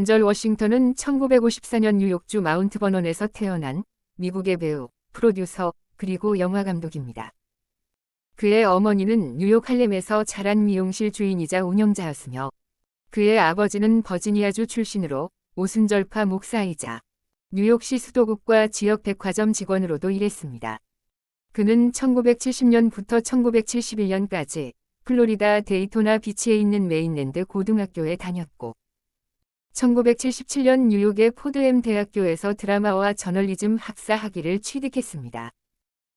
덴절 워싱턴은 1954년 뉴욕주 마운트 버넌에서 태어난 미국의 배우, 프로듀서, 그리고 영화 감독입니다. 그의 어머니는 뉴욕 할렘에서 자란 미용실 주인이자 운영자였으며 그의 아버지는 버지니아주 출신으로 오순절파 목사이자 뉴욕시 수도국과 지역 백화점 직원으로도 일했습니다. 그는 1970년부터 1971년까지 플로리다 데이토나 비치에 있는 메인랜드 고등학교에 다녔고 1977년 뉴욕의 포드엠 대학교에서 드라마와 저널리즘 학사 학위를 취득했습니다.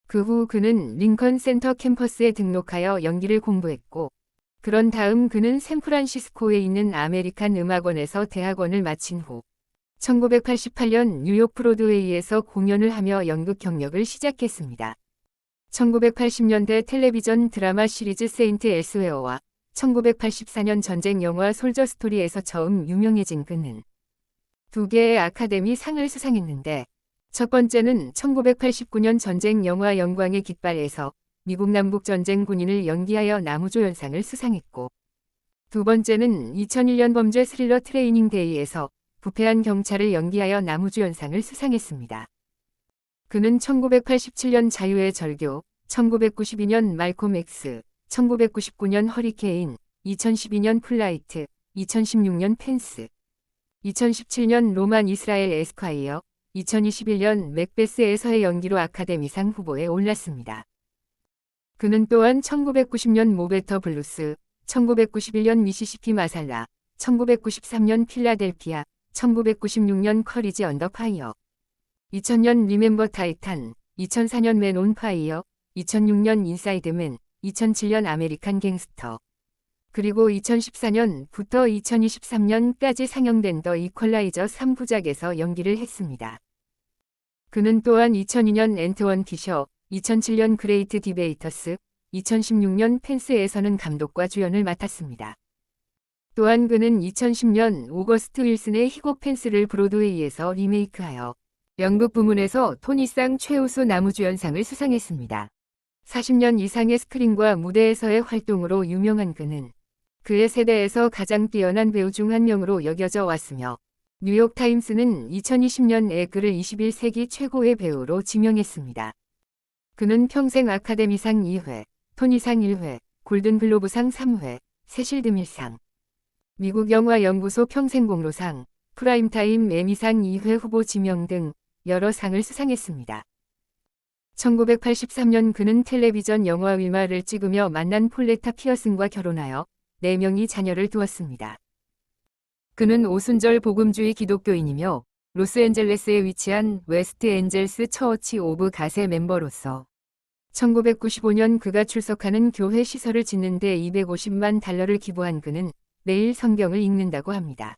그 후 그는 링컨 센터 캠퍼스에 등록하여 연기를 공부했고 그런 다음 그는 샌프란시스코에 있는 아메리칸 음악원에서 대학원을 마친 후 1988년 뉴욕 브로드웨이에서 공연을 하며 연극 경력을 시작했습니다. 1980년대 텔레비전 드라마 시리즈 세인트 엘스웨어와 1984년 전쟁 영화 솔저 스토리에서 처음 유명해진 그는 두 개의 아카데미 상을 수상했는데 첫 번째는 1989년 전쟁 영화 영광의 깃발에서 미국 남북 전쟁 군인을 연기하여 나무조연상을 수상했고 두 번째는 2001년 범죄 스릴러 트레이닝 데이에서 부패한 경찰을 연기하여 나무주연상을 수상했습니다. 그는 1987년 자유의 절교, 1992년 말콤 X, 1999년 허리케인, 2012년 플라이트, 2016년 펜스, 2017년 로만 이스라엘 에스콰이어, 2021년 맥베스에서의 연기로 아카데미상 후보에 올랐습니다. 그는 또한 1990년 모베터 블루스, 1991년 미시시피 마살라, 1993년 필라델피아, 1996년 커리지 언더 파이어, 2000년 리멤버 타이탄, 2004년 맨 온 파이어, 2006년 인사이드맨, 2007년 아메리칸 갱스터, 그리고 2014년부터 2023년까지 상영된 더 이퀄라이저 3부작에서 연기를 했습니다. 그는 또한 2002년 엔트원 피셔, 2007년 그레이트 디베이터스, 2016년 펜스에서는 감독과 주연을 맡았습니다. 또한 그는 2010년 오거스트 윌슨의 희곡 펜스를 브로드웨이에서 리메이크하여 연극 부문에서 토니상 최우수 나무주연상을 수상했습니다. 40년 이상의 스크린과 무대에서의 활동으로 유명한 그는 그의 세대에서 가장 뛰어난 배우 중 한 명으로 여겨져 왔으며 뉴욕타임스는 2020년에 그를 21세기 최고의 배우로 지명했습니다. 그는 평생 아카데미상 2회, 토니상 1회, 골든글로브상 3회, 세실드밀상, 미국 영화연구소 평생공로상, 프라임타임 에미상 2회 후보 지명 등 여러 상을 수상했습니다. 1983년 그는 텔레비전 영화 위마를 찍으며 만난 폴레타 피어슨과 결혼하여 4명이 자녀를 두었습니다. 그는 오순절 복음주의 기독교인이며 로스앤젤레스에 위치한 웨스트 엔젤스 처치 오브 갓의 멤버로서 1995년 그가 출석하는 교회 시설을 짓는 데 250만 달러를 기부한 그는 매일 성경을 읽는다고 합니다.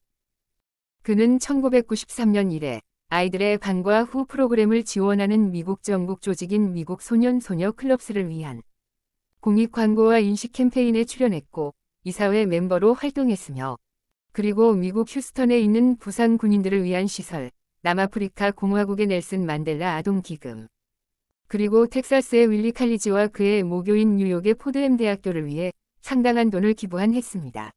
그는 1993년 이래 아이들의 방과 후 프로그램을 지원하는 미국 전국 조직인 미국 소년 소녀 클럽스를 위한 공익 광고와 인식 캠페인에 출연했고 이사회 멤버로 활동했으며 그리고 미국 휴스턴에 있는 부상 군인들을 위한 시설, 남아프리카 공화국의 넬슨 만델라 아동 기금, 그리고 텍사스의 윌리 칼리지와 그의 모교인 뉴욕의 포드엠 대학교를 위해 상당한 돈을 기부한 했습니다.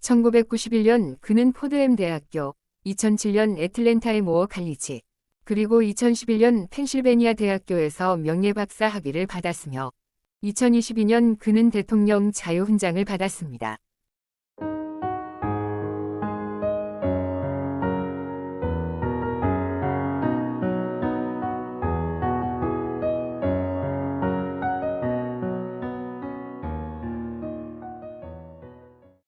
1991년 그는 포드엠 대학교, 2007년 애틀랜타의 모어 칼리지, 그리고 2011년 펜실베니아 대학교에서 명예박사 학위를 받았으며 2022년 그는 대통령 자유훈장을 받았습니다.